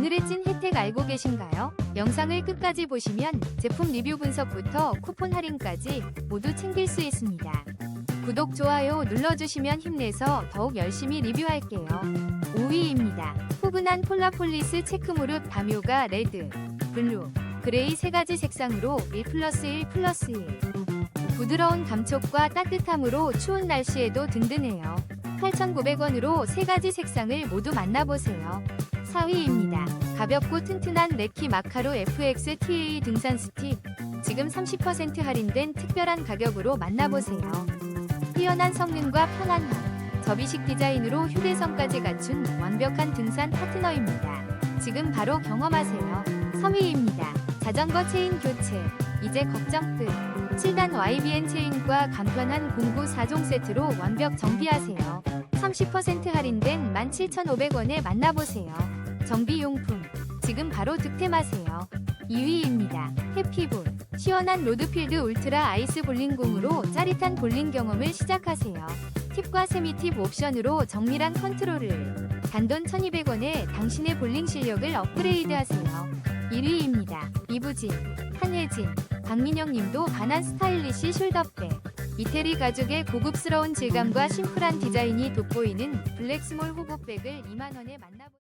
오늘의 찐 혜택 알고 계신가요? 영상을 끝까지 보시면 제품 리뷰 분석부터 쿠폰 할인까지 모두 챙길 수 있습니다. 구독, 좋아요 눌러주시면 힘내서 더욱 열심히 리뷰할게요. 5위입니다. 포근한 폴라폴리스 체크 무릎 담요가 레드, 블루, 그레이 세 가지 색상으로 1 플러스 1 플러스 1. 부드러운 감촉과 따뜻함으로 추운 날씨에도 든든해요. 8,900원으로 세 가지 색상을 모두 만나보세요. 4위입니다. 가볍고 튼튼한 레키 마카로 FX TA 등산 스틱. 지금 30% 할인된 특별한 가격으로 만나보세요. 뛰어난 성능과 편안함, 접이식 디자인으로 휴대성까지 갖춘 완벽한 등산 파트너입니다. 지금 바로 경험하세요. 3위입니다. 자전거 체인 교체. 이제 걱정 끝. 7단 YBN 체인과 간편한 공구 4종 세트로 완벽 정비하세요. 30% 할인된 17,500원에 만나보세요. 정비용품. 지금 바로 득템하세요. 2위입니다. 해피볼. 시원한 로드필드 울트라 아이스 볼링공으로 짜릿한 볼링 경험을 시작하세요. 팁과 세미팁 옵션으로 정밀한 컨트롤을. 단돈 1200원에 당신의 볼링 실력을 업그레이드하세요. 1위입니다. 이부진, 한혜진, 박민영 님도 반한 스타일리시 숄더백. 이태리 가죽의 고급스러운 질감과 심플한 디자인이 돋보이는 블랙스몰 호복백을 2만원에 만나보